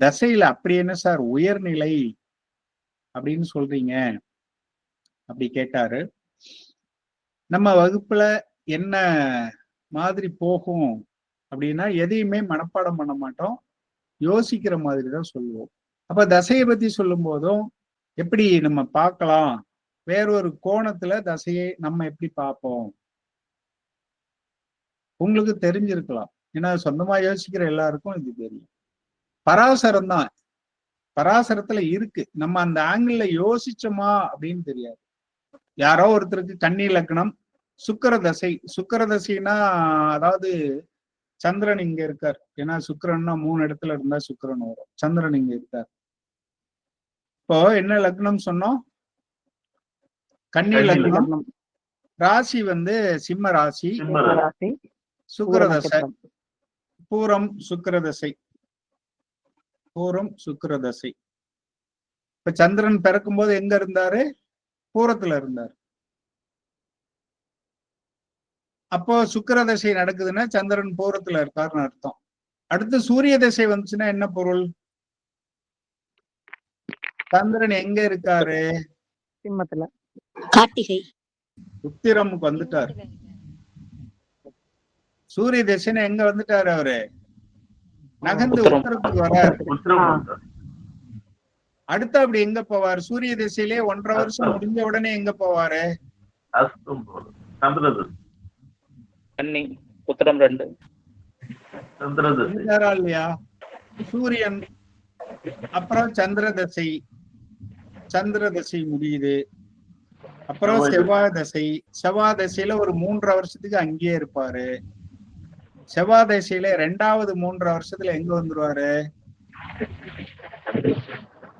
தசையில அப்படி என்ன சார்? உயர்நிலை அப்படின்னு சொல்றீங்க. அப்படி கேட்டாரு. நம்ம வகுப்புல என்ன மாதிரி போகும் அப்படின்னா எதையுமே மனப்பாடம் பண்ண மாட்டோம். யோசிக்கிற மாதிரி தான் சொல்லுவோம். அப்ப தசையை பத்தி சொல்லும் போதும் எப்படி நம்ம பார்க்கலாம்? வேறொரு கோணத்துல தசையை நம்ம எப்படி பார்ப்போம்? உங்களுக்கு தெரிஞ்சிருக்கலாம். ஏன்னா சொந்தமா யோசிக்கிற எல்லாருக்கும் இது தெரியும். பராசரம் தான் பராசரத்துல இருக்கு. நம்ம அந்த ஆங்கிள் யோசிச்சோமா அப்படின்னு தெரியாது. யாரோ ஒருத்தருக்கு கன்னி லக்னம் சுக்கர தசை. சுக்கர தசைனா அதாவது சந்திரன் இங்க இருக்கார். ஏன்னா சுக்கிரன்னா மூணு இடத்துல இருந்தா சுக்கிரன் வரும். சந்திரன் இங்க இருக்கார். இப்போ என்ன லக்னம் சொன்னோம்? கன்னி லக்னம். ராசி வந்து சிம்ம ராசி. சிம்ம ராசி. சுக்கிர பூர தசை. நட்சத்திரம். பூரம் சுக்கிர தசை. பூரம் சுக்கிர தசை. இப்ப சந்திரன் பிறக்கும் போது எங்க இருந்தாரு? பூரத்துல இருந்தார். அப்போ சுக்கிர தசை நடக்குதுன்னா சந்திரன் பூரத்துல இருக்காருன்னு அர்த்தம். அடுத்து சூரிய தசை வந்துச்சுன்னா என்ன பொருள்? சந்திரன் எங்க இருக்காரு? சிம்மத்துல. கார்த்திகை. உத்திரமுக்கு வந்துட்டார். சூரிய தசைன்னு எங்க வந்துட்டாரு அவரு? நகர்ந்து. உத்தரத்துக்கு. வந்தார். அடுத்து அப்படி எங்க போவார்? சூரிய திசையிலே ஒன்றரை வருஷம் முடிஞ்ச உடனே எங்க போவாரு? உத்தரம் ரெண்டு. இல்லையா? சூரியன் அப்புறம் சந்திர தசை சந்திர தசை முடியுது. அப்புறம் செவ்வாய் செவ்வாய் தசை. செவ்வாய் தசையில ஒரு மூன்றரை வருஷத்துக்கு அங்கேயே இருப்பாரு. செவ்வாய் தசையில ரெண்டாவது மூன்றரை வருஷத்துல எங்க வந்துருவாரு?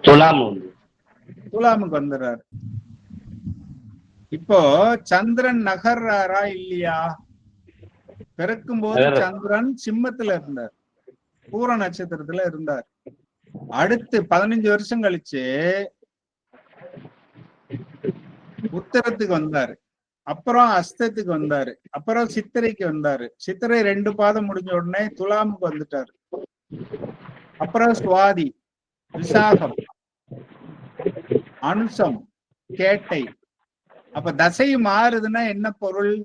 துலாம் வந்து துலாமுக்கு வந்துடுறாரு. இப்போ சந்திரன் நகர்றாரா இல்லையா? பிறக்கும் போது. சந்திரன் சிம்மத்துல இருந்தார். பூர நட்சத்திரத்துல இருந்தார். அடுத்து பதினஞ்சு வருஷம் கழிச்சு உத்தரத்துக்கு வந்தாரு. அப்புறம் அஸ்தத்துக்கு வந்தாரு. அப்புறம் சித்திரைக்கு வந்தாரு. சித்திரை ரெண்டு பாதம் முடிஞ்ச உடனே துலாமுக்கு வந்துட்டாரு. அப்புறம் சுவாதி விசாகம் அனுசம் கேட்டை. அப்ப தசை மாறுதுன்னா என்ன பொருள்?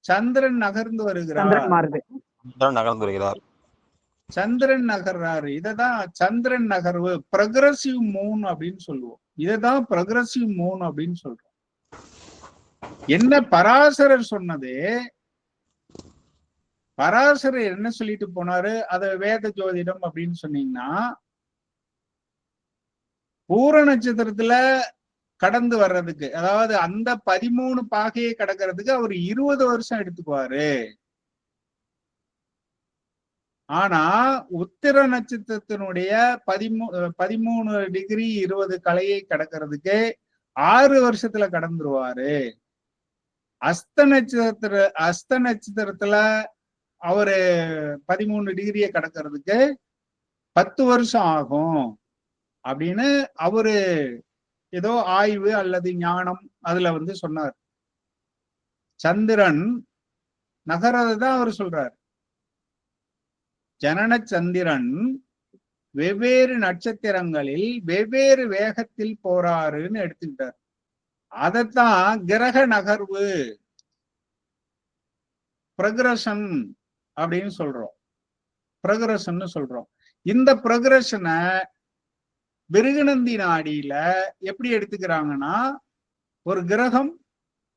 சந்திரன் நகர்ந்து வருகிறார். சந்திரன் மாறுது. சந்திரன் நகர்ந்து வருகிறார். சந்திரன் நகர்றாரு. இததான் சந்திரன் நகர்வு. ப்ரொக்ரசிவ் மூன் அப்படின்னு சொல்லுவோம். இததான் ப்ரொக்ரசிவ் மூன் அப்படின்னு சொல்றோம். என்ன பராசரர் சொன்னது பராசரர் என்ன சொல்லிட்டு போனாரு? அத வேத ஜோதிடம் அப்படின்னு சொன்னீங்கன்னா பூர நட்சத்திரத்துல கடந்து வர்றதுக்கு அதாவது அந்த பதிமூணு பாகையை கடக்கிறதுக்கு அவர் இருபது வருஷம் எடுத்துக்குவாரு. ஆனா உத்திர நட்சத்திரத்தினுடைய பதிமூ பதிமூணு டிகிரி இருபது கலையை கடக்கிறதுக்கு ஆறு வருஷத்துல கடந்துருவாரு. அஸ்த நட்சத்திர அஸ்த நட்சத்திரத்துல அவரு பதிமூணு டிகிரியை கடக்கிறதுக்கு பத்து வருஷம் ஆகும் அப்படின்னு அவரு ஏதோ ஆய்வு அல்லது ஞானம் அதுல வந்து சொன்னார். சந்திரன் நகரதை தான் அவர் சொல்றார். ஜனன சந்திரன் வெவ்வேறு நட்சத்திரங்களில் வெவ்வேறு வேகத்தில் போறாருன்னு எடுத்துக்கிட்டார். அதைத்தான் கிரக நகர்வு ப்ரக்ரஷன் அப்படின்னு சொல்றோம். ப்ரக்ரஷன் சொல்றோம். இந்த ப்ரக்ரஷனை பிருகுநந்தி நாடியில எப்படி எடுத்துக்கிறாங்கன்னா ஒரு கிரகம்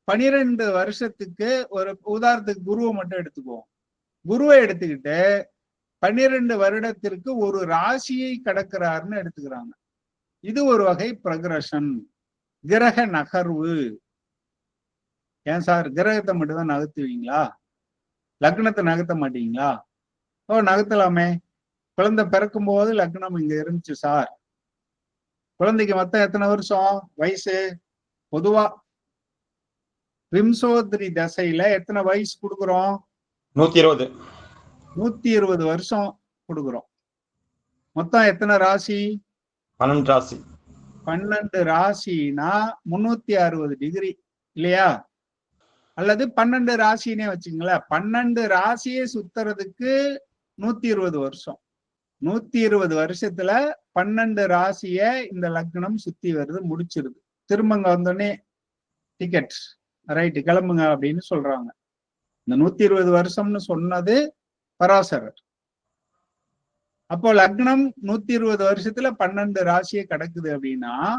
பனிரெண்டு வருஷத்துக்கு ஒரு உதாரணத்துக்கு குருவை மட்டும் எடுத்துக்குவோம். குருவை எடுத்துக்கிட்டு பன்னிரண்டு வருடத்திற்கு ஒரு ராசியை கடக்கிறாருன்னு எடுத்துக்கிறாங்க. இது ஒரு வகை பிரகிரஷன் கிரக நகர்வு. ஏன் சார்? கிரகத்தை மட்டும் தான் நகர்த்துவீங்களா? லக்னத்தை நகர்த்த மாட்டீங்களா? ஓ நகர்த்தலாமே. குழந்தை பிறக்கும் போது லக்னம் இங்க இருந்துச்சு சார். குழந்தைக்கு மொத்தம் எத்தனை வருஷம்? வயசு? பொதுவா. விம்சோத்ரி தசையில எத்தனை வயசு கொடுக்குறோம்? நூத்தி இருபது. நூத்தி இருபது வருஷம் கொடுக்குறோம். மொத்தம் எத்தனை ராசி? பன்னெண்டு ராசி. பன்னெண்டு ராசினா முன்னூத்தி அறுபது டிகிரி இல்லையா? அல்லது பன்னெண்டு ராசினே வச்சுங்களேன். பன்னெண்டு ராசியை சுத்துறதுக்கு நூத்தி இருபது வருஷம். நூத்தி இருபது வருஷத்துல பன்னெண்டு ராசிய இந்த லக்னம் சுத்தி வருது முடிச்சிருது. திரும்பங்க வந்தோடனே டிக்கெட் ரைட்டு கிளம்புங்க அப்படின்னு சொல்றாங்க. இந்த நூத்தி இருபது வருஷம்னு சொன்னது பராசரர். அப்போ லக்னம் நூத்தி இருபது வருஷத்துல பன்னெண்டு ராசியை கடக்குது அப்படின்னா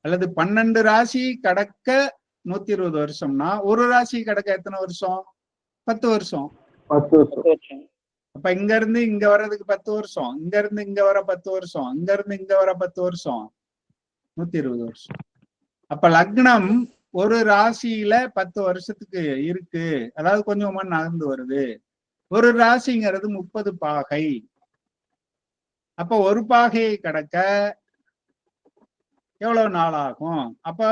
அல்லது பன்னெண்டு ராசி கடக்க நூத்தி இருபது வருஷம்னா ஒரு ராசி கடக்க எத்தனை வருஷம்? பத்து வருஷம். பத்து வருஷம். பத்து வருஷம். அப்ப இங்க இருந்து இங்க வர்றதுக்கு பத்து வருஷம். இங்க இருந்து இங்க வர பத்து வருஷம். இங்க இருந்து இங்க வர பத்து வருஷம். நூத்தி இருபது வருஷம். அப்ப லக்னம் ஒரு ராசியில பத்து வருஷத்துக்கு இருக்கு. அதாவது கொஞ்சமா நகர்ந்து வருது. ஒரு ராசிங்கிறது முப்பது பாகை. அப்ப ஒரு பாகையை கடக்க எவ்வளவு நாள் ஆகும்? அப்ப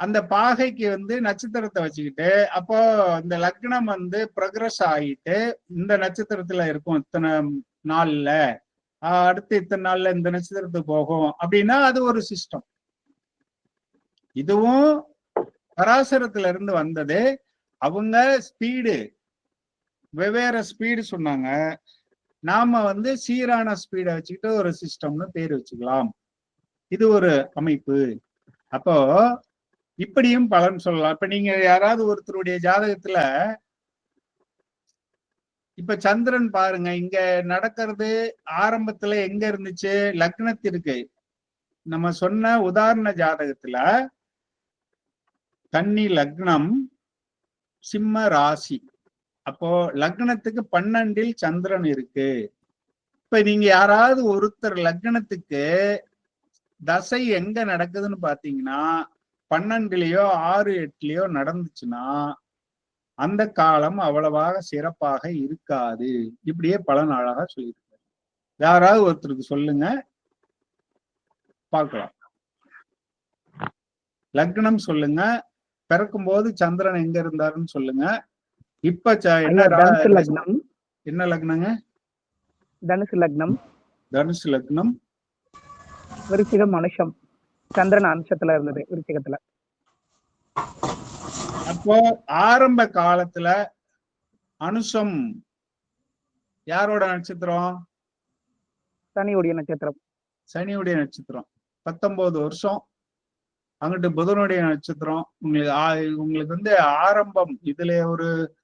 அந்த பாகைக்கு வந்து நட்சத்திரத்தை வச்சுக்கிட்டு அப்போ இந்த லக்னம் வந்து ப்ரக்ரஸ் ஆகிட்டு இந்த நட்சத்திரத்துல இருக்கும் இத்தனை நாள்ல. அடுத்து இத்தனை நாள்ல இந்த நட்சத்திரத்துக்கு போகும். அப்படின்னா அது ஒரு சிஸ்டம் இதுவும் பராசரத்துல இருந்து வந்தது. அவங்க ஸ்பீடு வெவ்வேறு ஸ்பீடு சொன்னாங்க. நாம வந்து சீரான ஸ்பீடை வச்சுக்கிட்டு ஒரு சிஸ்டம்னு பேர் வச்சுக்கலாம். இது ஒரு அமைப்பு. அப்போ இப்படியும் பலன் சொல்லலாம். இப்ப நீங்க யாராவது ஒருத்தருடைய ஜாதகத்துல இப்ப சந்திரன் பாருங்க இங்க நடக்கிறது ஆரம்பத்துல எங்க இருந்துச்சு? லக்னத்திற்கு. நம்ம சொன்ன உதாரண ஜாதகத்துல கன்னி லக்னம் சிம்ம ராசி. அப்போ லக்னத்துக்கு பன்னெண்டில் சந்திரன் இருக்கு. இப்ப நீங்க யாராவது ஒருத்தர் லக்னத்துக்கு தசை எங்க நடக்குதுன்னு பாத்தீங்கன்னா பன்னெண்டுலயோ ஆறு எட்டுலயோ நடந்துச்சுன்னா அந்த காலம் அவ்வளவாக சிறப்பாக இருக்காது. இப்படியே பல நாளாக சொல்லியிருக்காரு. யாராவது ஒருத்தருக்கு சொல்லுங்க. பார்க்கலாம். லக்னம் சொல்லுங்க. பிறக்கும் போது சந்திரன் எங்க இருந்தாருன்னு சொல்லுங்க. இப்ப தனுசு லக்னம். என்ன லக்னங்க? தனுசு லக்னம். தனுசு லக்னம். விருச்சிகம் மனுஷம். சந்திரன் அம்சத்துல இருந்தது விருச்சிகத்துல. அப்போ ஆரம்ப காலத்துல அனுஷம் யாரோட நட்சத்திரம்? சனியுடைய நட்சத்திரம். சனியுடைய நட்சத்திரம். பத்தொன்பது வருஷம். அங்கிட்டு புதனுடைய நட்சத்திரம். உங்களுக்கு உங்களுக்கு வந்து ஆரம்பம் இதுல ஒரு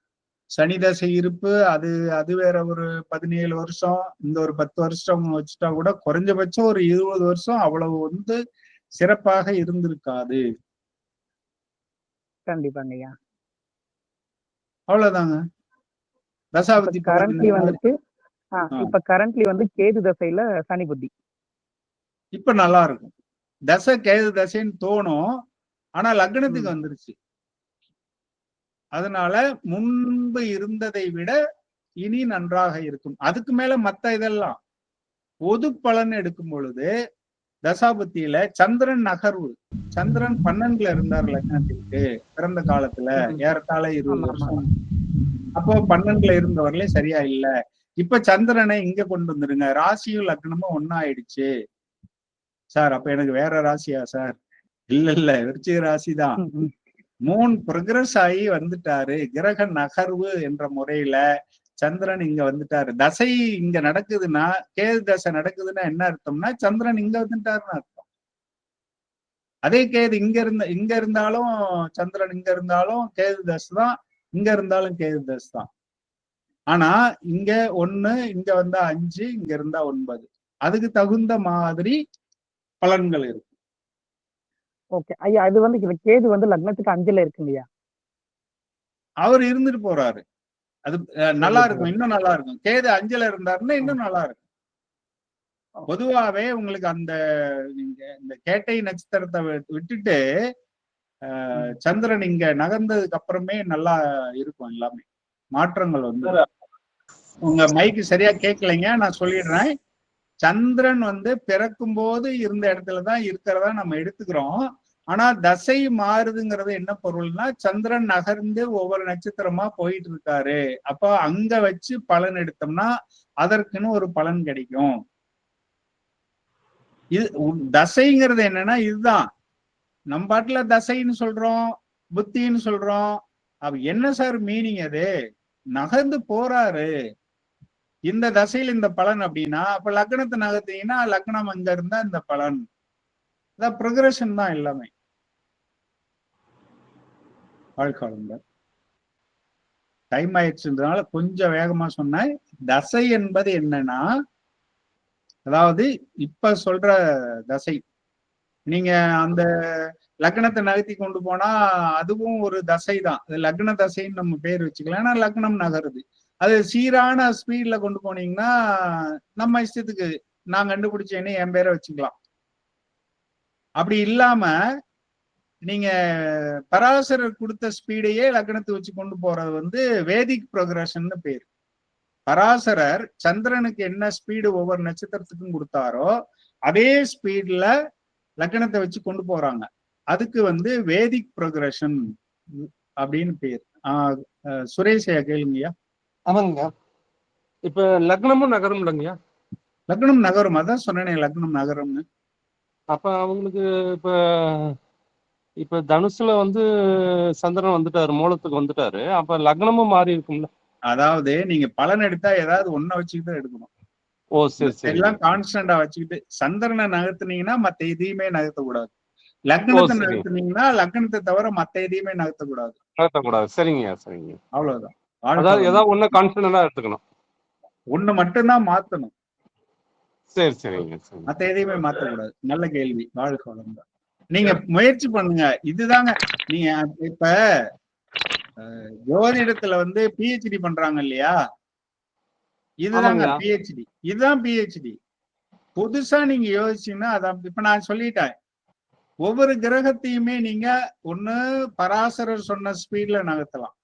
சனி தசை இருப்பு அது அது வேற ஒரு பதினேழு வருஷம் இந்த ஒரு பத்து வருஷம் வச்சுட்டா கூட குறைஞ்சபட்சம் ஒரு இருபது வருஷம் அவ்வளவு வந்து சிறப்பாக இருந்திருக்காது. கண்டிப்பாங்க ஐயா. அவ்வளவுதாங்க. தசாபதி கரண்ட்லி வந்துட்டு. இப்ப கரண்ட்லி வந்து கேது தசையில சனி புத்தி. இப்ப நல்லா இருக்கும் தசை கேது தசைன்னு தோணும். ஆனா லக்னத்துக்கு வந்துருச்சு. அதனால முன்பு இருந்ததை விட இனி நன்றாக இருக்கும். அதுக்கு மேல மத்த இதெல்லாம். பொது பலன் எடுக்கும் பொழுது தசாபுத்தியில சந்திரன் நகர்வு. சந்திரன் பன்னெண்டுல இருந்தார் லக்னத்திற்கு. பிறந்த காலத்துல. ஏறத்தாழ இருபது. வருஷம். அப்போ பன்னெண்டுல இருந்தவர்களே சரியா இல்ல. இப்ப சந்திரனை இங்க கொண்டு வந்துருங்க. ராசியும் லக்னமும் ஒன்னா ஆயிடுச்சு சார் அப்ப எனக்கு வேற ராசியா சார்? இல்ல இல்ல. விருச்சிக ராசி தான். மூன் ப்ரொக்ரஸ் ஆகி வந்துட்டாரு. கிரக நகர்வு என்ற முறையில சந்திரன் இங்க வந்துட்டாரு. தசை இங்க நடக்குதுன்னா கேது தசை நடக்குதுன்னா என்ன அர்த்தம்னா சந்திரன் இங்க வந்துட்டாருன்னு அர்த்தம். அதே கேது இங்க இருந்த இங்க இருந்தாலும் சந்திரன் இங்க இருந்தாலும் கேது தசை தான் இங்க இருந்தாலும் கேது தசை தான். ஆனா இங்க ஒண்ணு இங்க வந்தா அஞ்சு இங்க இருந்தா ஒன்பது. அதுக்கு தகுந்த மாதிரி பலன்கள் இருக்கும் ஓகே ஐயா அது வந்து இந்த கேது வந்து லக்னத்துக்கு அஞ்சுல இருக்குங்க ஐயா அவர் இருந்துட்டு போறாரு. அது நல்லா இருக்கும். இன்னும் நல்லா இருக்கும். கேது அஞ்சல இருந்தாருன்னா இன்னும் நல்லா இருக்கும். பொதுவாவே உங்களுக்கு அந்த நீங்க இந்த கேட்டை நட்சத்திரத்தை விட்டுட்டு சந்திரன் இங்க நகர்ந்ததுக்கு அப்புறமே நல்லா இருக்கும் எல்லாமே. மாற்றங்கள் வந்து. உங்க மைக்கு சரியா கேட்கலைங்க நான் சொல்லிடுறேன். சந்திரன் வந்து பிறக்கும் போது இருந்த இடத்துல தான் இருக்கிறதா நம்ம எடுத்துக்கிறோம். ஆனா தசை மாறுதுங்கிறது என்ன பொருள்னா சந்திரன் நகர்ந்து ஒவ்வொரு நட்சத்திரமா போயிட்டு இருக்காரு அப்போ அங்க வச்சு பலன் எடுத்தோம்னா அதற்குன்னு ஒரு பலன் கிடைக்கும். இது தசைங்கிறது என்னன்னா இதுதான். நம்ம பாட்டுல தசைன்னு சொல்றோம் புத்தின்னு சொல்றோம். அப்ப என்ன சார் மீனிங் அது? நகர்ந்து போறாரு. இந்த தசையில் இந்த பலன் அப்படின்னா அப்ப லக்னத்தை நகர்த்தீங்கன்னா லக்னம் அங்க இருந்தா இந்த பலன். அதான் ப்ரொக்ரஷன் தான் எல்லாமே. டைம் ஆயிடுச்சுன்றதுனால கொஞ்சம் வேகமா சொன்னேன். தசை என்பது என்னன்னா அதாவது இப்ப சொல்ற தசை. நீங்க அந்த லக்னத்தை நகர்த்தி கொண்டு போனா அதுவும் ஒரு தசை தான் அது லக்ன தசைன்னு நம்ம பேர் வச்சுக்கலாம். ஏன்னா லக்னம் நகருது. அது சீரான ஸ்பீட்ல கொண்டு போனீங்கன்னா நம்ம இஷ்டத்துக்கு நான் கண்டுபிடிச்சேன்னு என் பேரை வச்சுக்கலாம். அப்படி இல்லாம நீங்க பராசரர் கொடுத்த ஸ்பீடையே லக்னத்தை வச்சு கொண்டு போறது வந்து வேதிக் ப்ரோக்ரஷன் பேர். பராசரர் சந்திரனுக்கு என்ன ஸ்பீடு ஒவ்வொரு நட்சத்திரத்துக்கும் கொடுத்தாரோ அதே ஸ்பீட்ல லக்கணத்தை வச்சு கொண்டு போறாங்க. அதுக்கு வந்து வேதிக் ப்ரோக்ரஷன் அப்படின்னு பேர். ஆஹ் சுரேஷையா கேளுங்கய்யா ஆமாங்க இப்ப லக்னமும் நகரம் இல்லைங்கய்யா? லக்னம் நகரம் அதான் சொன்னேனே லக்னம் நகரம்னு. அப்ப அவங்களுக்கு இப்ப இப்ப தனுசுல வந்து சந்திரன் வந்துட்டாரு மூலத்துக்கு வந்துட்டாரு. அப்ப லக்னமும் மாறி இருக்கும்ல? அதாவது நீங்க பலன் எடுத்தா ஏதாவது ஒன்ன வச்சுக்கிட்டு தான் எடுக்கணும். ஓ சரி சரி. எல்லாம் கான்ஸ்டன்டா வச்சுக்கிட்டு சந்திரனை நகர்த்துனீங்கன்னா மத்த எதையுமே நகர்த்த கூடாது லக்னத்தை. நகர்த்துனீங்கன்னா லக்னத்தை தவிர மத்த எதையுமே நகர்த்த கூடாது கட்டக்கூடாது சரிங்கய்யா. சரிங்க அவ்வளவுதான். அதாவது ஏதாவது ஒண்ணு கான்பிடண்டா எடுத்துக்கணும். ஒண்ணு மட்டும்தான் மாத்தணும். சரி சரிங்க மத்த எதையுமே மாத்த கூடாது நல்ல கேள்வி. வளர்ந்த நீங்க முயற்சி பண்ணுங்க. இதுதாங்க. நீங்க இப்ப ஜோதிடத்துல வந்து பிஹெச்டி பண்றாங்க இல்லையா? இதுதாங்க. பிஹெச்டி இதுதான் பிஹெச்டி புதுசா நீங்க யோசிச்சீங்கன்னா அதான் இப்ப நான் சொல்லிட்டேன். ஒவ்வொரு கிரகத்தையுமே நீங்க ஒண்ணு பராசரர் சொன்ன ஸ்பீட்ல நகர்த்தலாம்.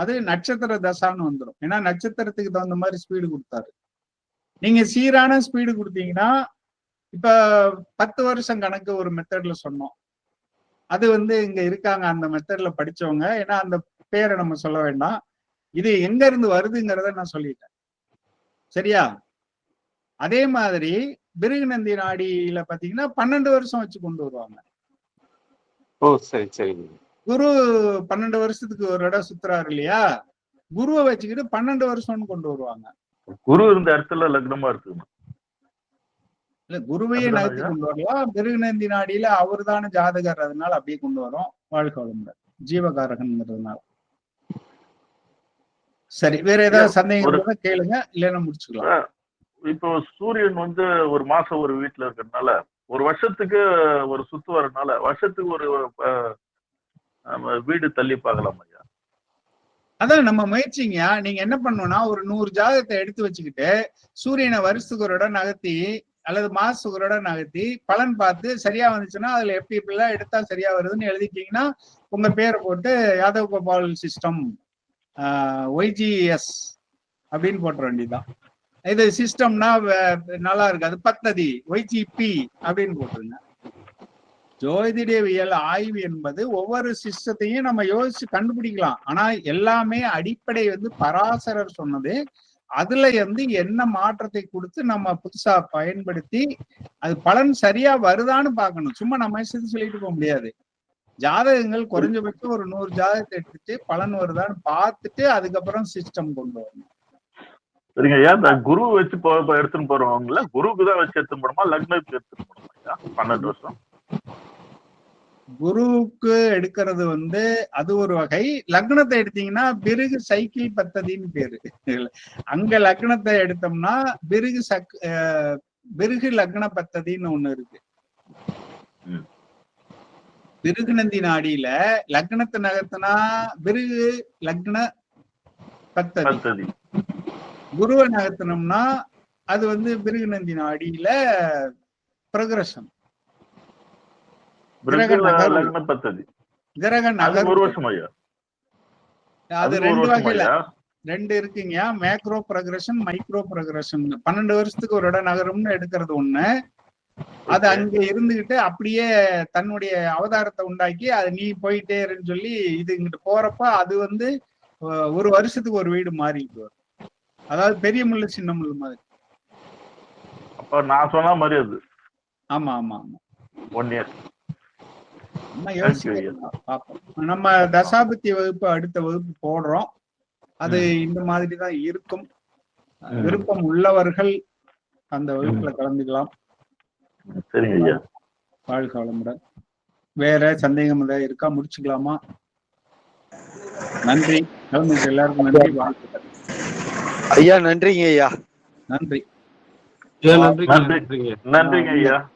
அது நட்சத்திர தசான்னு வந்துடும் ஏன்னா நட்சத்திரத்துக்கு தகுந்த மாதிரி ஸ்பீடு கொடுத்தாரு. நீங்க சீரான ஸ்பீடு கொடுத்தீங்கன்னா இப்ப பத்து வருஷம் கணக்கு ஒரு மெத்தட்ல சொன்னோம். அது வந்து இங்க இருக்காங்க அந்த மெத்தட்ல படிச்சவங்க. ஏன்னா அந்த பேரை நம்ம சொல்ல வேண்டாம். இது எங்க இருந்து வருதுங்கிறத நான் சொல்லிட்டேன். சரியா? அதே மாதிரி பிருகுநந்தி நாடியில பாத்தீங்கன்னா பன்னெண்டு வருஷம் வச்சு கொண்டு வருவாங்க. ஓ சரி சரி. குரு பன்னெண்டு வருஷத்துக்கு ஒரு இடம் சுத்துறாரு இல்லையா? குருவை வச்சுக்கிட்டு பன்னெண்டு வருஷம்னு கொண்டு வருவாங்க. குரு இருந்த இடத்துல லக்னமா இருக்குமா? இல்ல குருவையே நகர்த்தி. கொண்டு வரலாம் பிருகுநந்தி நாடியில அவர்தான ஜாதகர் அதனால அப்படியே கொண்டு வரோம். வாழ்க்கை வளமுடன். ஜீவகாரகன்ங்கிறதுனால சரி வேற ஏதாவது சந்தேகம் கேளுங்க இல்லைன்னா முடிச்சுக்கலாம். இப்போ சூரியன் வந்து ஒரு மாசம் ஒரு வீட்டுல இருக்கிறதுனால ஒரு வருஷத்துக்கு ஒரு சுத்து வரனால வருஷத்துக்கு ஒரு நம்ம வீடு தள்ளி பார்க்கலாம் ஐயா. அதான் நம்ம முயற்சிங்க. நீங்க என்ன பண்ணணும்னா ஒரு நூறு ஜாதகத்தை எடுத்து வச்சுக்கிட்டு சூரியனை வருஷத்துக்கு ஒரு நகர்த்தி அல்லது மாசத்துக்கு நகர்த்தி பலன் பார்த்து சரியா வந்துச்சுன்னா அதுல எப்படி இப்படிலாம் எடுத்தா சரியா வருதுன்னு எழுதிட்டீங்கன்னா உங்க பேரை போட்டு யாதவ் கோபால் சிஸ்டம் ஒய்ஜிஎஸ் அப்படின்னு போட்டுற வேண்டியதுதான். இது சிஸ்டம்னா நல்லா இருக்காது பத்ததி ஒய்ஜிபி அப்படின்னு போட்டுருங்க. ஜோதிடவியல் ஆய்வு என்பது ஒவ்வொரு சிஸ்டத்தையும் நம்ம யோசிச்சு கண்டுபிடிக்கலாம். ஆனா எல்லாமே அடிப்படை வந்து பராசரர் சொன்னது. அதுல இருந்து என்ன மாற்றத்தை கொடுத்து நம்ம புதுசா பயன்படுத்தி அது பலன் சரியா வருதான்னு பார்க்கணும். சும்மா நம்ம இஷ்டத்துக்கு சொல்லிட்டு போக முடியாது. ஜாதகங்கள் குறைஞ்சபட்சம் ஒரு நூறு ஜாதகத்தை எடுத்துட்டு பலன் வருதான்னு பார்த்துட்டு அதுக்கப்புறம் சிஸ்டம் கொண்டு வரணும். சரிங்க ஏன் இந்த குரு வச்சு எடுத்துன்னு போறவங்கள குருக்கு தான் வச்சு எடுத்துன்னு போடுமா லக்னத்துக்கு எடுத்துன்னு போடுமா பன்னெண்டு வருஷம். குருவுக்கு எடுக்கிறது வந்து அது ஒரு வகை. லக்னத்தை எடுத்தீங்கன்னா பிருகு சைக்கிள் பத்ததின்னு பேரு. அங்க லக்னத்தை எடுத்தோம்னா பிருகு சக் பிருகு லக்ன பத்ததின்னு ஒண்ணு இருக்கு. பிருகுநந்தி நாடியில லக்னத்தை நகர்த்தினா பிருகு லக்ன பத்ததி. குருவை நகர்த்தினோம்னா அது வந்து பிருகுநந்தி நாடியில ப்ரொக்ரஷன் பிறகு. லக்ன பத்ததி கிரக அது நகர் ஒரு வருஷம் ஐயா. அது அது ஒரு ரெண்டு வகையில. இருக்குங்க மேக்ரோ ப்ரொக்ரஷன் மைக்ரோ ப்ரொக்ரஷன் பன்னெண்டு வருஷத்துக்கு ஒரு இடம் நகரும்னு எடுக்கிறது ஒண்ணு. அது. அங்க இருந்துகிட்டு அப்படியே தன்னுடைய அவதாரத்தை உண்டாக்கி அது நீ போயிட்டே இருன்னு சொல்லி இது இங்கிட்டு போறப்ப அது வந்து ஒரு வருஷத்துக்கு ஒரு வீடு மாறிட்டு வரும். அதாவது பெரிய முள்ளு சின்ன முள்ளு மாதிரி. அப்ப நான் சொன்ன மாதிரி அது. ஆமா ஆமா ஆமா. ஒன் இயர் நம்ம யோசிக்கலாம் பார்ப்போம். நம்ம தசாபத்தி வகுப்பு அடுத்த வகுப்பு போடுறோம். அது இந்த மாதிரி தான் இருக்கும் விருப்பம் உள்ளவர்கள் அந்த வகுப்புல கலந்துக்கலாம். வாழ்க வளமுடன். வேற சந்தேகம் ஏதாவது இருக்கா? முடிச்சுக்கலாமா? நன்றி. கலந்துக்க எல்லாருக்கும் நன்றி. வாழ்த்துக்கள். ஐயா நன்றிங்க ஐயா. நன்றி. நன்றிங்க ஐயா.